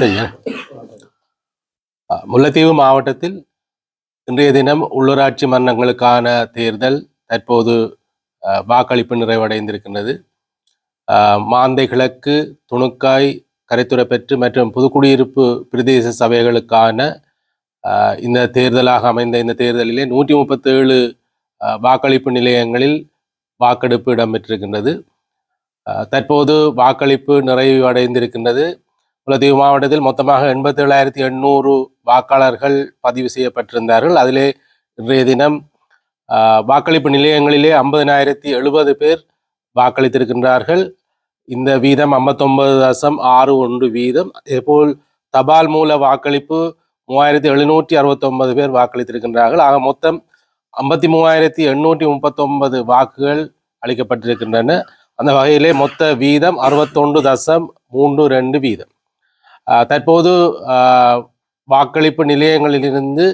சரியா முல்லைத்தீவு மாவட்டத்தில் இன்றைய தினம் உள்ளூராட்சி மன்றங்களுக்கான தேர்தல் தற்போது வாக்களிப்பு நிறைவடைந்திருக்கின்றது. மாந்தை கிழக்கு துணுக்காய் கரைத்துறைப்பற்று மற்றும் புதுக்குடியிருப்பு பிரதேச சபைகளுக்கான இந்த தேர்தலாக அமைந்த இந்த தேர்தலிலே நூற்றி முப்பத்தேழு வாக்களிப்பு நிலையங்களில் வாக்கெடுப்பு இடம்பெற்றிருக்கின்றது. தற்போது வாக்களிப்பு நிறைவடைந்திருக்கின்றது. முல்லைத்தீவு மாவட்டத்தில் மொத்தமாக எண்பத்தி ஏழாயிரத்தி எண்ணூறு வாக்காளர்கள் பதிவு செய்யப்பட்டிருந்தார்கள். அதிலே இன்றைய தினம் வாக்களிப்பு நிலையங்களிலே ஐம்பதினாயிரத்தி எழுபது பேர் வாக்களித்திருக்கின்றார்கள். இந்த வீதம் ஐம்பத்தொன்பது தசம் ஆறு ஒன்று வீதம். அதேபோல் தபால் மூல வாக்களிப்பு மூவாயிரத்தி எழுநூற்றி அறுபத்தொன்பது பேர் வாக்களித்திருக்கின்றார்கள். ஆக மொத்தம் ஐம்பத்தி மூவாயிரத்தி எண்ணூற்றி முப்பத்தொன்பது வாக்குகள் அளிக்கப்பட்டிருக்கின்றன. அந்த வகையிலே மொத்த வீதம் அறுபத்தொன்று தசம் மூன்று ரெண்டு வீதம். தற்போது வாக்களிப்பு நிலையங்களிலிருந்து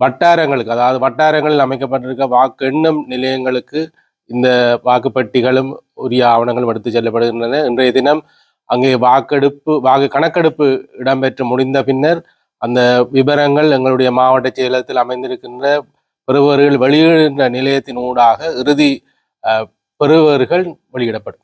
வட்டாரங்களுக்கு அதாவது வட்டாரங்களில் அமைக்கப்பட்டிருக்க வாக்கு எண்ணும் நிலையங்களுக்கு இந்த வாக்குப்பெட்டிகளும் உரிய ஆவணங்களும் எடுத்து செல்லப்படுகின்றன. இன்றைய தினம் அங்கே வாக்கெடுப்பு வாக்கு கணக்கெடுப்பு இடம்பெற்று முடிந்த பின்னர் அந்த விவரங்கள் எங்களுடைய மாவட்ட செயலகத்தில் அமைந்திருக்கின்ற பெறுபவர்கள் வெளியிடுகின்ற நிலையத்தின் ஊடாக இறுதி ஆஹ், பெறுபவர்கள் வெளியிடப்படும்.